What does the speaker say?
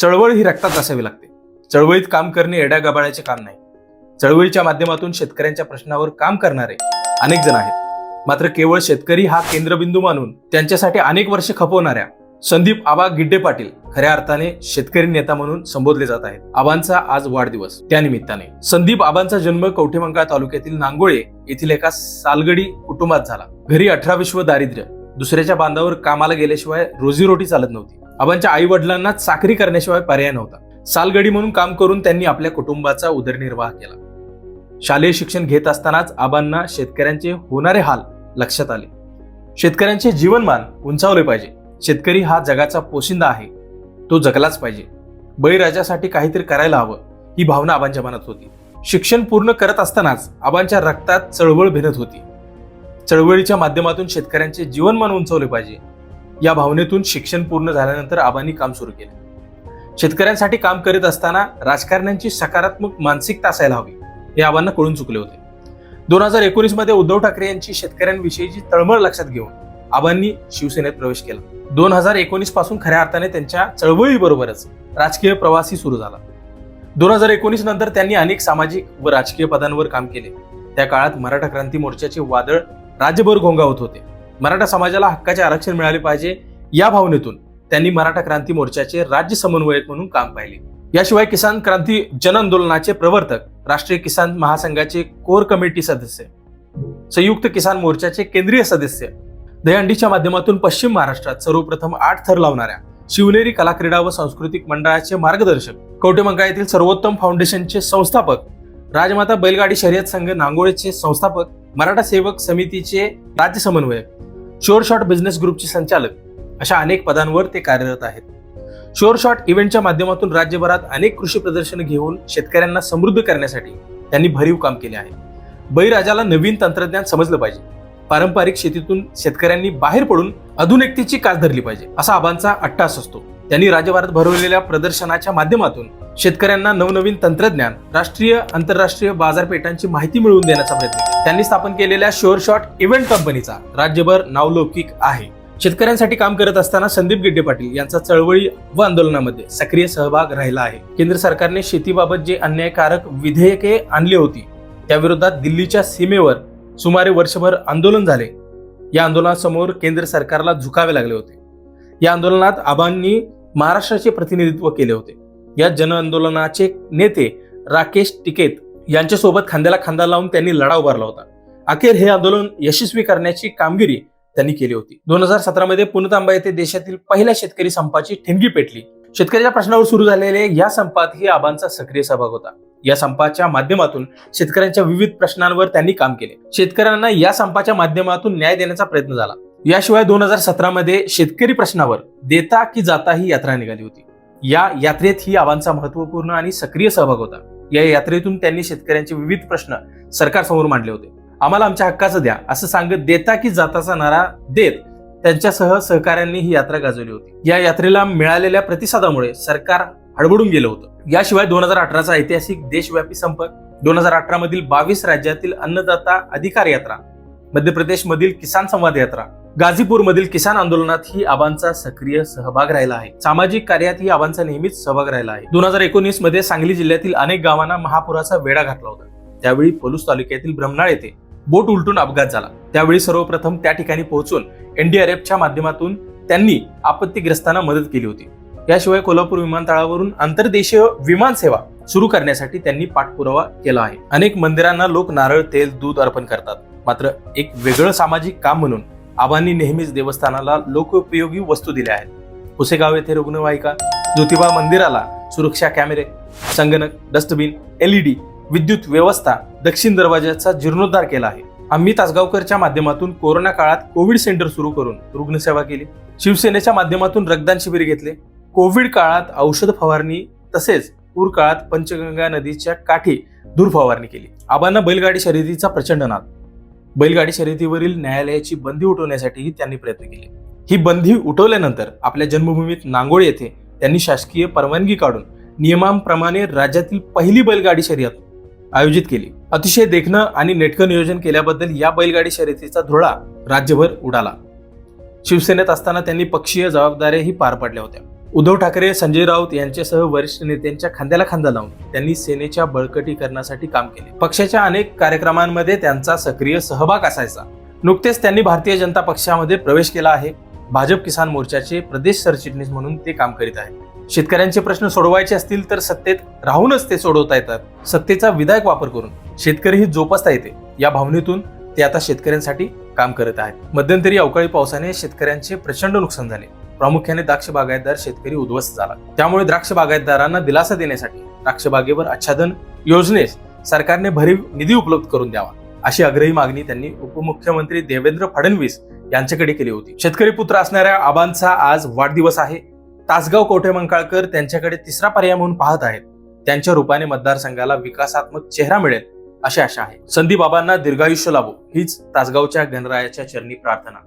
चळवळ ही रक्तात असावी लागते. चळवळीत काम करणे एड्या गबाळाचे काम नाही. चळवळीच्या माध्यमातून शेतकऱ्यांच्या प्रश्नावर काम करणारे अनेक जण आहेत. मात्र केवळ शेतकरी हा केंद्रबिंदू मानून त्यांच्यासाठी अनेक वर्ष खपवणाऱ्या संदीप आबा गिड्डे पाटील खऱ्या अर्थाने शेतकरी नेता म्हणून संबोधले जात आहेत. आबांचा आज वाढदिवस. त्यानिमित्ताने संदीप आबांचा जन्म कवठेमंकाळ तालुक्यातील नांगोळे येथील एका सालगडी कुटुंबात झाला. घरी अठरा विश्व दारिद्र्य दुसऱ्याच्या बांधावर कामाला गेल्याशिवाय रोजीरोटी चालत नव्हती. आबांच्या आई वडिलांना चाकरी करण्याशिवाय पर्याय नव्हता. सालगडी म्हणून काम करून त्यांनी आपल्या कुटुंबाचा उदरनिर्वाह केला. शालेय शिक्षण घेत असतानाच आबांना शेतकऱ्यांचे होणारे हाल लक्षात आले. शेतकऱ्यांचे जीवनमान उंचावले पाहिजे. शेतकरी हा जगाचा पोशिंदा आहे. तो जगलाच पाहिजे. बळीराजासाठी काहीतरी करायला हवं ही भावना आबांच्या मनात होती. शिक्षण पूर्ण करत असतानाच आबांच्या रक्तात चळवळ भिनत होती. चळवळीच्या माध्यमातून शेतकऱ्यांचे जीवनमान उंचवले पाहिजे. या भावनेतून शिक्षण पूर्ण झाल्यानंतर आबांनी काम सुरू केले. शेतकऱ्यांसाठी काम करीत असताना राजकारण्यांची सकारात्मक मानसिकता असायला हवी हे आबांना कळून चुकले होते. दोन हजार एकोणीसमध्ये उद्धव ठाकरे यांची शेतकऱ्यांविषयीची तळमळ लक्षात घेऊन आबांनी शिवसेनेत प्रवेश केला. दोन हजार एकोणीसपासून खऱ्या अर्थाने त्यांच्या चळवळीबरोबरच राजकीय प्रवासही सुरू झाला. दोन हजार एकोणीस नंतर त्यांनी अनेक सामाजिक व राजकीय पदांवर काम केले. त्या काळात मराठा क्रांती मोर्चाचे वादळ राज्यभर घोंगावत होते. मराठा समाजाला हक्काचे आरक्षण मिळाले पाहिजे या भावनेतून त्यांनी मराठा क्रांती मोर्चाचे राज्य समन्वयक म्हणून काम पाहिले. याशिवाय किसान क्रांती जन आंदोलनाचे प्रवर्तक राष्ट्रीय किसान महासंघाचे कोर कमिटी सदस्य संयुक्त किसान मोर्चाचे केंद्रीय सदस्य दहीहंडीच्या माध्यमातून पश्चिम महाराष्ट्रात सर्वप्रथम आठ थर लावणाऱ्या शिवनेरी कला क्रीडा व सांस्कृतिक मंडळाचे मार्गदर्शक कवटेमंका येथील सर्वोत्तम फाउंडेशनचे संस्थापक राजमाता बैलगाडी शर्यत संघ नांगोळेचे संस्थापक मराठा सेवक समितीचे राज्य समन्वयक शोर शॉट बिझनेस ग्रुपचे संचालक अशा अनेक पदांवर ते कार्यरत आहेत. शोर शॉट इव्हेंटच्या माध्यमातून राज्यभरात अनेक कृषी प्रदर्शन घेऊन शेतकऱ्यांना समृद्ध करण्यासाठी त्यांनी भरीव काम केले आहे. बळीराजाला नवीन तंत्रज्ञान समजलं पाहिजे. पारंपरिक शेतीतून शेतकऱ्यांनी बाहेर पडून आधुनिकतेची कास धरली पाहिजे असा आबांचा अट्टास असतो. त्यांनी राज्यभरात भरवलेल्या प्रदर्शनाच्या माध्यमातून शेतकऱ्यांना नवनवीन तंत्रज्ञान राष्ट्रीय आंतरराष्ट्रीय बाजारपेठांची माहिती मिळवून देण्याचा प्रयत्न केला. त्यांनी स्थापन केलेल्या शोर शॉट इव्हेंट कंपनीचा राज्यभर नावलौकिक आहे. शेतकऱ्यांसाठी काम करत असताना संदीप गिड्डे पाटील यांचा चळवळी व आंदोलनामध्ये सक्रिय सहभाग राहिला आहे. केंद्र सरकारने शेतीबाबत जे अन्यायकारक विधेयके आणली होती त्याविरोधात दिल्लीच्या सीमेवर सुमारे वर्षभर आंदोलन झाले. या आंदोलनासमोर केंद्र सरकारला झुकावे लागले होते. या आंदोलनात आबांनी महाराष्ट्राचे प्रतिनिधित्व केले होते. या जन आंदोलनाचे नेते राकेश टिकेत यांच्यासोबत खांद्याला खांदा लावून त्यांनी लढा उभारला होता. अखेर हे आंदोलन यशस्वी करण्याची कामगिरी त्यांनी केली होती. दोन हजार सतरा मध्ये येथे देशातील पहिल्या शेतकरी संपाची ठिणगी पेटली. शेतकऱ्याच्या प्रश्नावर सुरू झालेले या संपात ही आबांचा सक्रिय सहभाग होता. या संपाच्या माध्यमातून शेतकऱ्यांच्या विविध प्रश्नांवर त्यांनी काम केले. शेतकऱ्यांना या संपाच्या माध्यमातून न्याय देण्याचा प्रयत्न झाला. याशिवाय दोन हजार सतरा मध्ये शेतकरी प्रश्नावर देता की जाता ही यात्रा निघाली होती. या यात्रेत ही आबांचा महत्त्वपूर्ण आणि सक्रिय सहभाग होता. या यात्रेतून त्यांनी शेतकऱ्यांचे विविध प्रश्न सरकारसमोर मांडले होते. आम्हाला आमच्या हक्काचं द्या असं सांगत देता की जाताचा नारा देत त्यांच्यासह सहकाऱ्यांनी ही यात्रा गाजवली होती. या यात्रेला मिळालेल्या प्रतिसादामुळे सरकार हडबडून गेलं होतं. याशिवाय दोन हजार अठराचा ऐतिहासिक देशव्यापी संप दोन हजार अठरा मधील बावीस राज्यातील अन्नदाता अधिकार यात्रा मध्य प्रदेश मधील किसान संवाद यात्रा गाझीपूरमधील किसान आंदोलनात ही आबांचा सक्रिय सहभाग राहिला आहे. सामाजिक कार्यात ही आबांचा नेहमीच सहभाग राहिला आहे. दोन हजार एकोणीसमध्ये सांगली जिल्ह्यातील अनेक गावांना महापुराचा वेढा घातला होता. त्यावेळी पलूस तालुक्यातील ब्रह्मनाळ येथे बोट उलटून अपघात झाला. त्यावेळी सर्वप्रथम त्या ठिकाणी पोहोचून एनडीआरएफच्या माध्यमातून त्यांनी आपत्तीग्रस्तांना मदत केली होती. याशिवाय कोल्हापूर विमानतळावरून आंतरदेशीय विमान सेवा सुरू करण्यासाठी त्यांनी पाठपुरावा केला आहे. अनेक मंदिरांना लोक नारळ तेल दूध अर्पण करतात. मात्र एक वेगळं सामाजिक काम म्हणून आबांनी नेहमीच देवस्थानाला लोकोपयोगी वस्तू दिल्या आहेत. पुसेगाव येथे रुग्णवाहिका ज्योतिबा मंदिराला सुरक्षा कॅमेरे संगणक डस्टबिन एलईडी विद्युत व्यवस्था दक्षिण दरवाजाचा जीर्णोद्धार केला आहे. आम्ही तासगावकरच्या माध्यमातून कोरोना काळात कोविड सेंटर सुरू करून रुग्णसेवा केली. शिवसेनेच्या माध्यमातून रक्तदान शिबिर घेतले. कोविड काळात औषध फवारणी तसेच पूर काळात पंचगंगा नदीच्या काठी धूर फवारणी केली. आबांना बैलगाडी शर्यतीचा प्रचंड नाद बैलगाडी शर्यतीवरील न्यायालयाची बंदी उठवण्यासाठीही त्यांनी प्रयत्न केले. ही बंदी उठवल्यानंतर आपल्या जन्मभूमीत नांगोळ येथे त्यांनी शासकीय परवानगी काढून नियमांप्रमाणे राज्यातील पहिली बैलगाडी शर्यत आयोजित केली. अतिशय देखणं आणि नेटकं नियोजन केल्याबद्दल या बैलगाडी शर्यतीचा धुळा राज्यभर उडाला. शिवसेनेत असताना त्यांनी पक्षीय जबाबदाऱ्याही पार पडल्या होत्या. उद्धव ठाकरे संजय राऊत यांच्यासह वरिष्ठ नेत्यांच्या खांद्याला खांदा लावून त्यांनी सेनेच्या बळकटीकरणासाठी काम केले. पक्षाच्या अनेक कार्यक्रमांमध्ये त्यांचा सक्रिय सहभाग असायचा. नुकतेच त्यांनी भारतीय जनता पक्षामध्ये प्रवेश केला आहे. भाजप किसान मोर्चाचे प्रदेश सरचिटणीस म्हणून ते काम करीत आहेत. शेतकऱ्यांचे प्रश्न सोडवायचे असतील तर सत्तेत राहूनच ते सोडवता येतात. सत्तेचा विधायक वापर करून शेतकरी ही जोपासता येते. या भावनेतून ते आता शेतकऱ्यांसाठी काम करत आहेत. मध्यंतरी अवकाळी पावसाने शेतकऱ्यांचे प्रचंड नुकसान झाले. प्रामुख्याने द्राक्ष बागायतदार शेतकरी उद्ध्वस्त झाला. त्यामुळे द्राक्ष बागायतदारांना दिलासा देण्यासाठी द्राक्ष बागेवर आच्छादन योजनेस सरकारने भरीव निधी उपलब्ध करून द्यावा अशी आग्रही मागणी त्यांनी उपमुख्यमंत्री देवेंद्र फडणवीस यांच्याकडे केली होती. शेतकरी पुत्र असणाऱ्या आबांचा आज वाढदिवस आहे. तासगाव कोठे मंकाळकर त्यांच्याकडे तिसरा पर्याय म्हणून पाहत आहेत. त्यांच्या रूपाने मतदारसंघाला विकासात्मक चेहरा मिळेल अशी आशा आहे. संदीप बाबांना दीर्घायुष्य लाभो हीच तासगावच्या गणरायाच्या चरणी प्रार्थना.